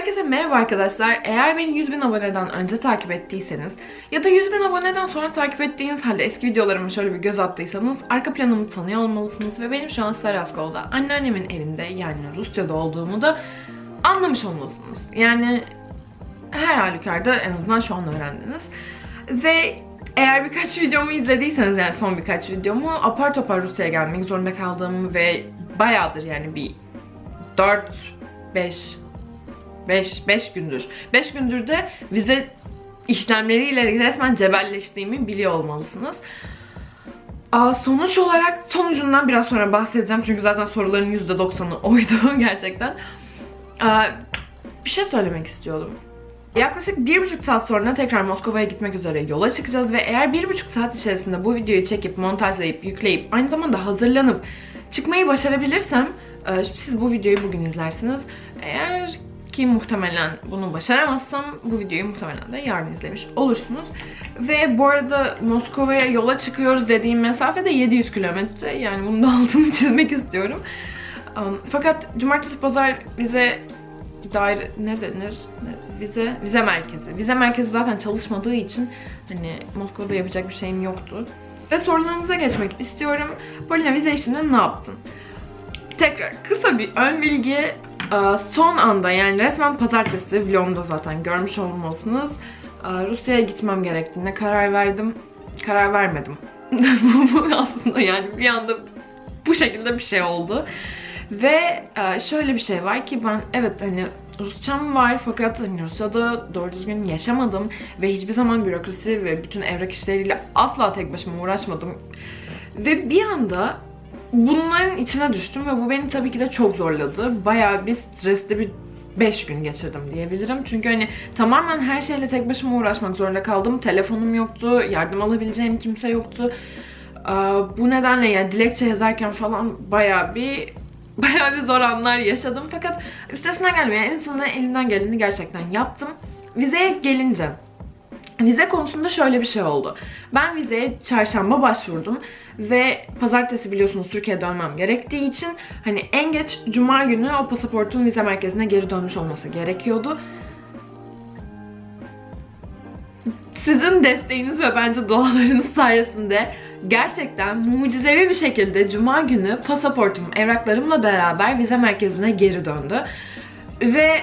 Herkese merhaba arkadaşlar. Eğer beni 100 bin aboneden önce takip ettiyseniz ya da 100 bin aboneden sonra takip ettiğiniz halde eski videolarıma şöyle bir göz attıysanız arka planımı tanıyor olmalısınız ve benim şu an Staraskol'da anneannemin evinde yani Rusya'da olduğumu da anlamış olmalısınız. Yani her halükarda en azından şu an öğrendiniz. Ve eğer birkaç videomu izlediyseniz yani son birkaç videomu apar topar Rusya'ya gelmek zorunda kaldığımı ve bayağıdır yani bir 4 5 5 5 gündür. 5 gündür de vize işlemleriyle resmen cebelleştiğimi biliyor olmalısınız. Aa, sonuç olarak sonucundan biraz sonra bahsedeceğim çünkü zaten soruların %90'ı oydu gerçekten. Aa, bir şey söylemek istiyordum. Yaklaşık bir buçuk saat sonra tekrar Moskova'ya gitmek üzere yola çıkacağız ve eğer bir buçuk saat içerisinde bu videoyu çekip montajlayıp yükleyip aynı zamanda hazırlanıp çıkmayı başarabilirsem e, siz bu videoyu bugün izlersiniz. Eğer ki muhtemelen bunu başaramazsam bu videoyu muhtemelen de yarın izlemiş olursunuz. Ve bu arada Moskova'ya yola çıkıyoruz dediğim mesafe de 700 kilometre. Yani bunun da altını çizmek istiyorum. Um, Fakat cumartesi pazar vize daire ne denir? Ne- Vize vize merkezi. Vize merkezi zaten çalışmadığı için hani Moskova'da yapacak bir şeyim yoktu. Ve sorularınıza geçmek istiyorum. Polina vize işinde ne yaptın? Tekrar kısa bir ön bilgi. Ee, Son anda yani resmen pazartesi vlogumda zaten görmüş olmalısınız. Ee, Rusya'ya gitmem gerektiğine karar verdim. Karar vermedim. Bu aslında yani bir anda bu şekilde bir şey oldu. Ve e, şöyle bir şey var ki ben evet hani Rusçam var fakat hani Rusya'da doğru düzgün yaşamadım ve hiçbir zaman bürokrasi ve bütün evrak işleriyle asla tek başıma uğraşmadım. Ve bir anda bunların içine düştüm ve bu beni tabii ki de çok zorladı. Bayağı bir stresli bir 5 gün geçirdim diyebilirim. Çünkü hani tamamen her şeyle tek başıma uğraşmak zorunda kaldım. Telefonum yoktu, yardım alabileceğim kimse yoktu. Bu nedenle yani dilekçe yazarken falan bayağı bir bayağı bir zor anlar yaşadım. Fakat üstesinden geldim. Yani en sonunda elimden geleni gerçekten yaptım. Vizeye gelince Vize konusunda şöyle bir şey oldu. Ben vizeye çarşamba başvurdum ve pazartesi biliyorsunuz Türkiye'ye dönmem gerektiği için hani en geç cuma günü o pasaportun vize merkezine geri dönmüş olması gerekiyordu. Sizin desteğiniz ve bence dualarınız sayesinde gerçekten mucizevi bir şekilde cuma günü pasaportum, evraklarımla beraber vize merkezine geri döndü. Ve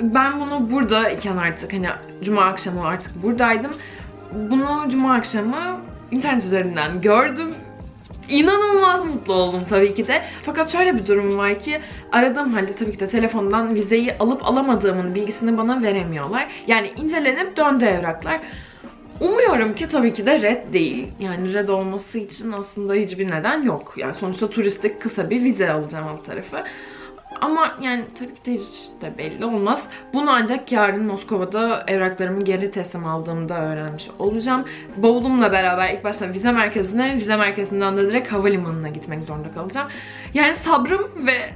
ben bunu buradayken artık hani cuma akşamı artık buradaydım. Bunu cuma akşamı internet üzerinden gördüm. İnanılmaz mutlu oldum tabii ki de. Fakat şöyle bir durum var ki aradığım halde tabii ki de telefondan vizeyi alıp alamadığımın bilgisini bana veremiyorlar. Yani incelenip döndü evraklar. Umuyorum ki tabii ki de red değil. Yani red olması için aslında hiçbir neden yok. Yani sonuçta turistik kısa bir vize alacağım alt tarafı. Ama yani tabii ki de hiç de belli olmaz. Bunu ancak yarın Moskova'da evraklarımı geri teslim aldığımda öğrenmiş olacağım. Bavulumla beraber ilk başta vize merkezine, vize merkezinden de direkt havalimanına gitmek zorunda kalacağım. Yani sabrım ve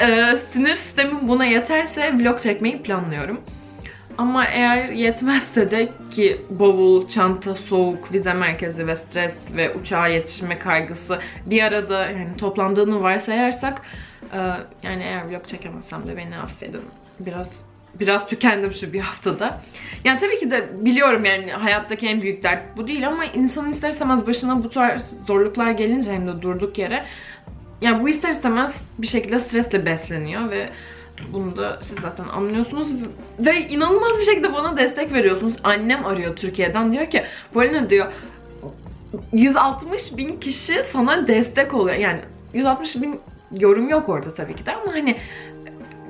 e, sinir sistemim buna yeterse vlog çekmeyi planlıyorum. Ama eğer yetmezse de ki bavul, çanta, soğuk, vize merkezi ve stres ve uçağa yetişme kaygısı bir arada yani toplandığını varsayarsak yani eğer vlog çekemezsem de beni affedin. Biraz biraz tükendim şu bir haftada. Yani tabii ki de biliyorum yani hayattaki en büyük dert bu değil ama insanın ister istemez başına bu tarz zorluklar gelince hem de durduk yere yani bu ister istemez bir şekilde stresle besleniyor ve bunu da siz zaten anlıyorsunuz. Ve inanılmaz bir şekilde bana destek veriyorsunuz. Annem arıyor Türkiye'den diyor ki Polina diyor 160 bin kişi sana destek oluyor. Yani 160 bin yorum yok orada tabii ki de ama hani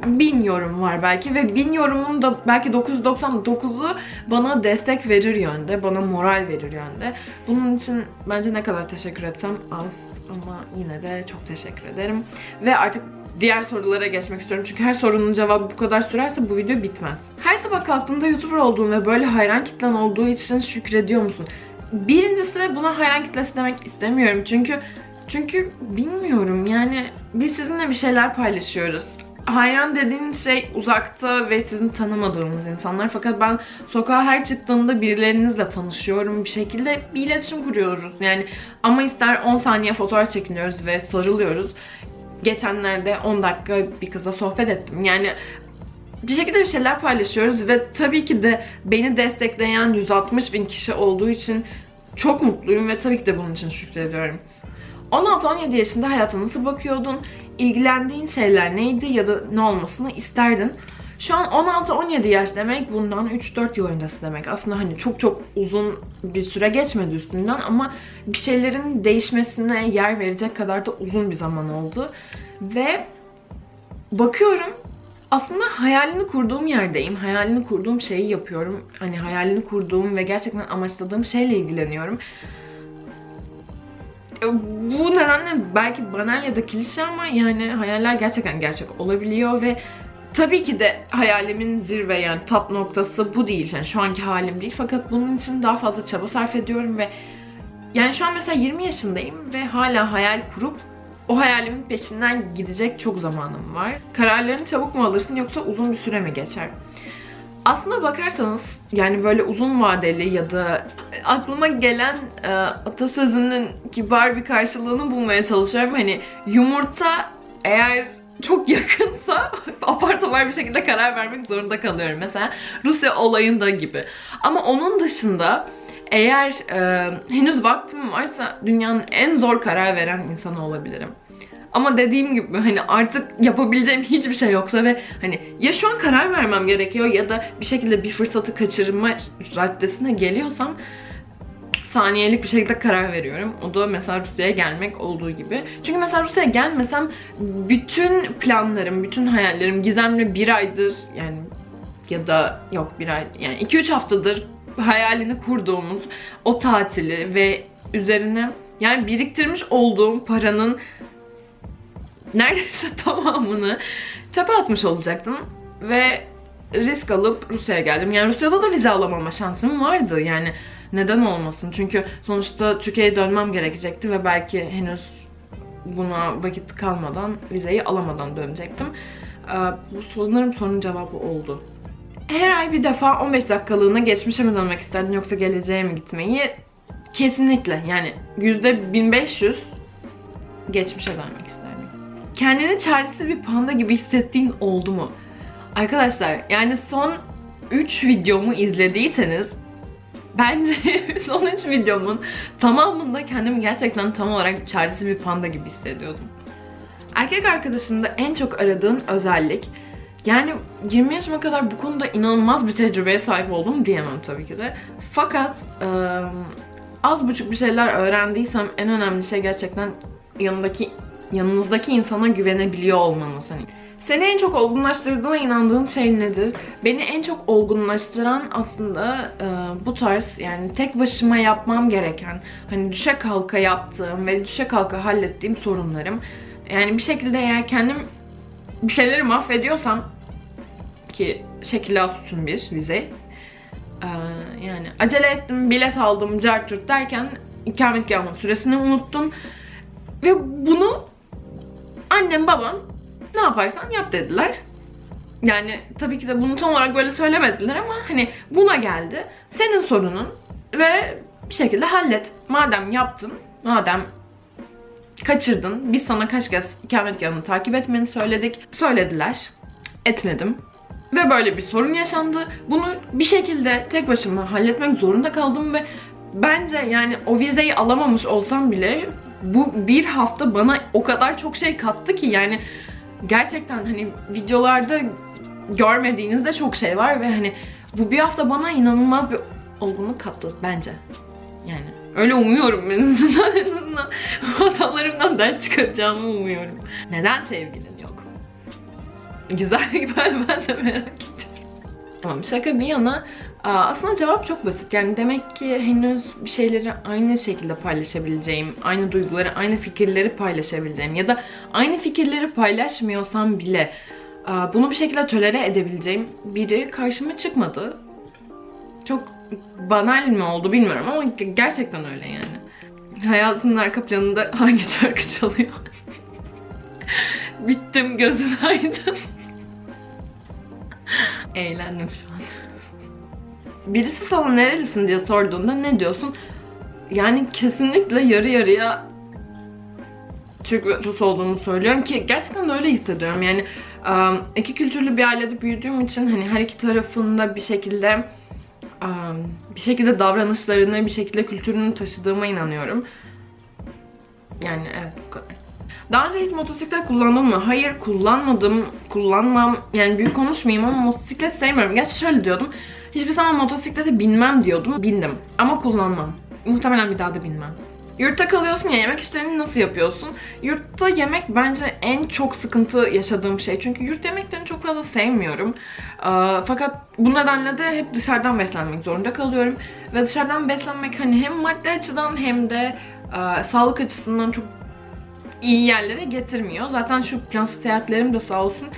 bin yorum var belki ve bin yorumun da belki 999'u bana destek verir yönde, bana moral verir yönde. Bunun için bence ne kadar teşekkür etsem az ama yine de çok teşekkür ederim. Ve artık diğer sorulara geçmek istiyorum. Çünkü her sorunun cevabı bu kadar sürerse bu video bitmez. Her sabah kalktığımda YouTuber olduğum ve böyle hayran kitlen olduğu için şükrediyor musun? Birincisi buna hayran kitlesi demek istemiyorum. Çünkü çünkü bilmiyorum yani biz sizinle bir şeyler paylaşıyoruz. Hayran dediğiniz şey uzakta ve sizin tanımadığınız insanlar. Fakat ben sokağa her çıktığımda birilerinizle tanışıyorum. Bir şekilde bir iletişim kuruyoruz. Yani ama ister 10 saniye fotoğraf çekiniyoruz ve sarılıyoruz. Geçenlerde 10 dakika bir kızla sohbet ettim. Yani bir şekilde bir şeyler paylaşıyoruz ve tabii ki de beni destekleyen 160 bin kişi olduğu için çok mutluyum ve tabii ki de bunun için şükrediyorum. 16-17 yaşında hayata nasıl bakıyordun? İlgilendiğin şeyler neydi ya da ne olmasını isterdin? Şu an 16-17 yaş demek bundan 3-4 yıl öncesi demek. Aslında hani çok çok uzun bir süre geçmedi üstünden ama bir şeylerin değişmesine yer verecek kadar da uzun bir zaman oldu. Ve bakıyorum aslında hayalini kurduğum yerdeyim. Hayalini kurduğum şeyi yapıyorum. Hani hayalini kurduğum ve gerçekten amaçladığım şeyle ilgileniyorum. E, Bu nedenle belki banal ya da klişe ama yani hayaller gerçekten gerçek olabiliyor ve tabii ki de hayalimin zirve yani top noktası bu değil. Yani şu anki halim değil fakat bunun için daha fazla çaba sarf ediyorum ve yani şu an mesela 20 yaşındayım ve hala hayal kurup o hayalimin peşinden gidecek çok zamanım var. Kararlarını çabuk mu alırsın yoksa uzun bir süre mi geçer? Aslına bakarsanız yani böyle uzun vadeli ya da aklıma gelen e, atasözünün kibar bir karşılığını bulmaya çalışıyorum. Hani yumurta eğer çok yakınsa apar topar bir şekilde karar vermek zorunda kalıyorum. Mesela Rusya olayında gibi. Ama onun dışında eğer e, henüz vaktim varsa dünyanın en zor karar veren insanı olabilirim. Ama dediğim gibi hani artık yapabileceğim hiçbir şey yoksa ve hani ya şu an karar vermem gerekiyor ya da bir şekilde bir fırsatı kaçırma raddesine geliyorsam saniyelik bir şekilde karar veriyorum. O da mesela Rusya'ya gelmek olduğu gibi. Çünkü mesela Rusya'ya gelmesem bütün planlarım, bütün hayallerim Gizem'le bir aydır yani ya da yok bir ay yani 2-3 haftadır hayalini kurduğumuz o tatili ve üzerine yani biriktirmiş olduğum paranın neredeyse tamamını çöpe atmış olacaktım ve risk alıp Rusya'ya geldim. Yani Rusya'da da vize alamama şansım vardı. Yani neden olmasın? Çünkü sonuçta Türkiye'ye dönmem gerekecekti ve belki henüz buna vakit kalmadan, vizeyi alamadan dönecektim. Ee, Bu sanırım sorunun cevabı oldu. Her ay bir defa 15 dakikalığına geçmişe mi dönmek isterdin yoksa geleceğe mi gitmeyi? Kesinlikle yani %1500 geçmişe dönmek isterdim. Kendini çaresiz bir panda gibi hissettiğin oldu mu? Arkadaşlar yani son 3 videomu izlediyseniz bence son 3 videomun tamamında kendimi gerçekten tam olarak çaresiz bir panda gibi hissediyordum. Erkek arkadaşında en çok aradığın özellik yani 20 yaşıma kadar bu konuda inanılmaz bir tecrübeye sahip oldum diyemem tabii ki de. Fakat eee, az buçuk bir şeyler öğrendiysem en önemli şey gerçekten yanındaki yanınızdaki insana güvenebiliyor olmanız. Hani seni en çok olgunlaştırdığına inandığın şey nedir? Beni en çok olgunlaştıran aslında e, bu tarz yani tek başıma yapmam gereken hani düşe kalka yaptığım ve düşe kalka hallettiğim sorunlarım. Yani bir şekilde eğer kendim bir şeyleri mahvediyorsam ki şekil sütun bir vize ee, yani acele ettim, bilet aldım, cartçurt derken ikametgahımın süresini unuttum. Ve bunu annem babam ne yaparsan yap dediler. Yani tabii ki de bunu tam olarak böyle söylemediler ama hani buna geldi. Senin sorunun ve bir şekilde hallet. Madem yaptın, madem kaçırdın, biz sana kaç kez ikametgahını takip etmeni söyledik. Söylediler, etmedim. Ve böyle bir sorun yaşandı. Bunu bir şekilde tek başıma halletmek zorunda kaldım ve bence yani o vizeyi alamamış olsam bile bu bir hafta bana o kadar çok şey kattı ki yani gerçekten hani videolarda görmediğinizde çok şey var ve hani bu bir hafta bana inanılmaz bir olgunluk kattı bence. Yani öyle umuyorum ben en azından, hatalarımdan ders çıkaracağımı umuyorum. Neden sevgilin yok? Güzel ben, ben de merak ediyorum. Tamam şaka bir yana aslında cevap çok basit. Yani demek ki henüz bir şeyleri aynı şekilde paylaşabileceğim, aynı duyguları, aynı fikirleri paylaşabileceğim ya da aynı fikirleri paylaşmıyorsam bile bunu bir şekilde tolere edebileceğim biri karşıma çıkmadı. Çok banal mi oldu bilmiyorum ama gerçekten öyle yani. Hayatının arka planında hangi şarkı çalıyor? Bittim gözün aydın. Eğlendim şu an. Birisi sana nerelisin diye sorduğunda ne diyorsun? Yani kesinlikle yarı yarıya Türk ve Rus olduğunu söylüyorum ki gerçekten öyle hissediyorum. Yani Um, iki kültürlü bir ailede büyüdüğüm için hani her iki tarafında bir şekilde um, bir şekilde davranışlarını, bir şekilde kültürünü taşıdığıma inanıyorum. Yani evet bu kadar. Daha önce hiç motosiklet kullandım mı? Hayır kullanmadım, kullanmam. Yani büyük konuşmayayım ama motosiklet sevmiyorum. Gerçi şöyle diyordum. Hiçbir zaman motosiklete binmem diyordum. Bindim ama kullanmam. Muhtemelen bir daha da binmem. Yurtta kalıyorsun ya yemek işlerini nasıl yapıyorsun? Yurtta yemek bence en çok sıkıntı yaşadığım şey. Çünkü yurt yemeklerini çok fazla sevmiyorum. Ee, fakat bu nedenle de hep dışarıdan beslenmek zorunda kalıyorum. Ve dışarıdan beslenmek hani hem maddi açıdan hem de e, sağlık açısından çok iyi yerlere getirmiyor. Zaten şu plansız seyahatlerim de sağ olsun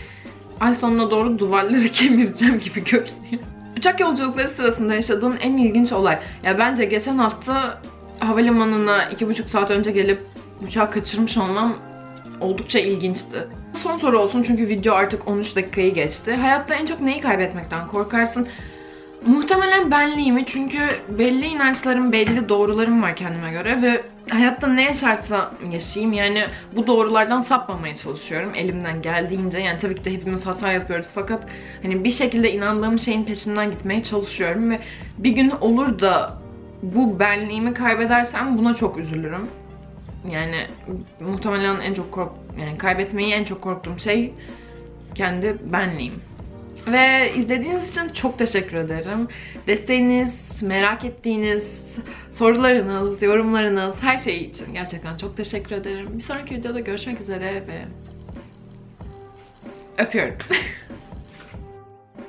ay sonuna doğru duvarları kemireceğim gibi görünüyor. Uçak yolculukları sırasında yaşadığın en ilginç olay. Ya bence geçen hafta havalimanına iki buçuk saat önce gelip uçağı kaçırmış olmam oldukça ilginçti. Son soru olsun çünkü video artık 13 dakikayı geçti. Hayatta en çok neyi kaybetmekten korkarsın? Muhtemelen benliğimi çünkü belli inançlarım, belli doğrularım var kendime göre ve hayatta ne yaşarsa yaşayayım yani bu doğrulardan sapmamaya çalışıyorum elimden geldiğince. Yani tabii ki de hepimiz hata yapıyoruz fakat hani bir şekilde inandığım şeyin peşinden gitmeye çalışıyorum ve bir gün olur da bu benliğimi kaybedersem buna çok üzülürüm. Yani muhtemelen en çok kork yani kaybetmeyi en çok korktuğum şey kendi benliğim. Ve izlediğiniz için çok teşekkür ederim. Desteğiniz, merak ettiğiniz sorularınız, yorumlarınız, her şey için gerçekten çok teşekkür ederim. Bir sonraki videoda görüşmek üzere ve öpüyorum.